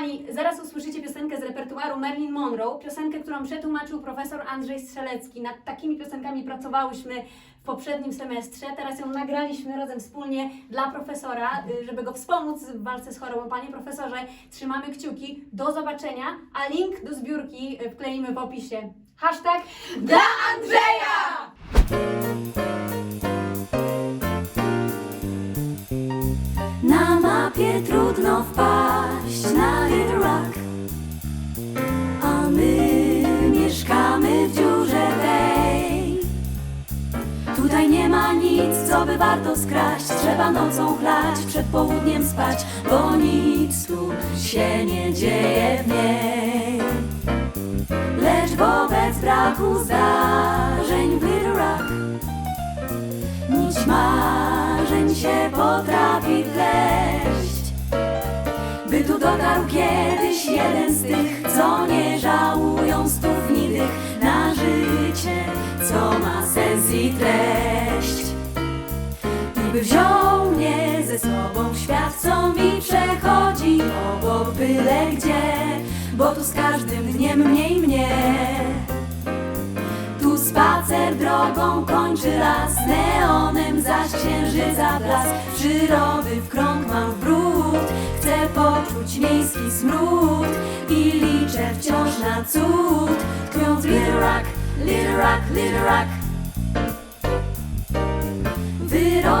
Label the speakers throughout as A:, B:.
A: Kochani, zaraz usłyszycie piosenkę z repertuaru Marilyn Monroe, piosenkę, którą przetłumaczył profesor Andrzej Strzelecki. Nad takimi piosenkami pracowałyśmy w poprzednim semestrze. Teraz ją nagraliśmy razem wspólnie dla profesora, y, żeby go wspomóc w walce z chorobą. Panie profesorze, trzymamy kciuki. Do zobaczenia, a link do zbiórki y, wkleimy w opisie. Hashtag dla Andrzeja!
B: Na mapie nic, co by warto skraść Trzeba nocą chlać, przed południem spać Bo nic tu się nie dzieje w niej. Lecz wobec braku zdarzeń w Little Rock Nić marzeń się potrafi pleść. By tu dotarł kiedyś jeden z tych Co nie żałują stów nitych Na by wziął mnie ze sobą w świat Co mi przechodzi obok byle gdzie Bo tu z każdym dniem mniej mnie. Tu spacer drogą kończy las Neonem zaś księżyca blask. Przyrody w krąg mam w brud Chcę poczuć miejski smród I liczę wciąż na cud. Tkwiąc Little Rock, Little Rock, Little Rock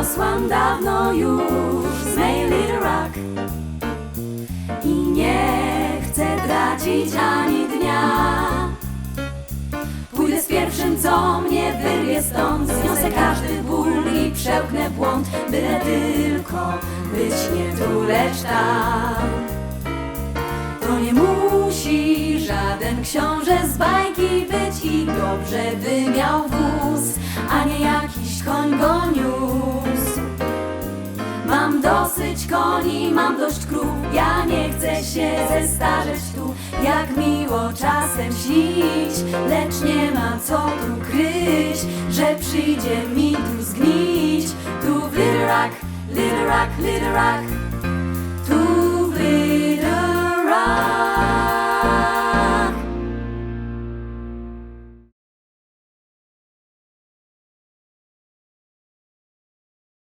B: Wyrosłam dawno już z mej Little Rock. I nie chcę tracić ani dnia. Pójdę z pierwszym, co mnie wyrwie stąd. Zniosę każdy ból i przełknę błąd Byle tylko być nie tu, lecz tam To nie musi żaden książę z bajki być I dobrze by miał dosyć koni, mam dość krów Ja nie chcę się zestarzeć tu. Jak miło czasem śnić Lecz nie ma co tu kryć Że przyjdzie mi tu zgnić. Tu w Little Rock, Little Rock, Little Rock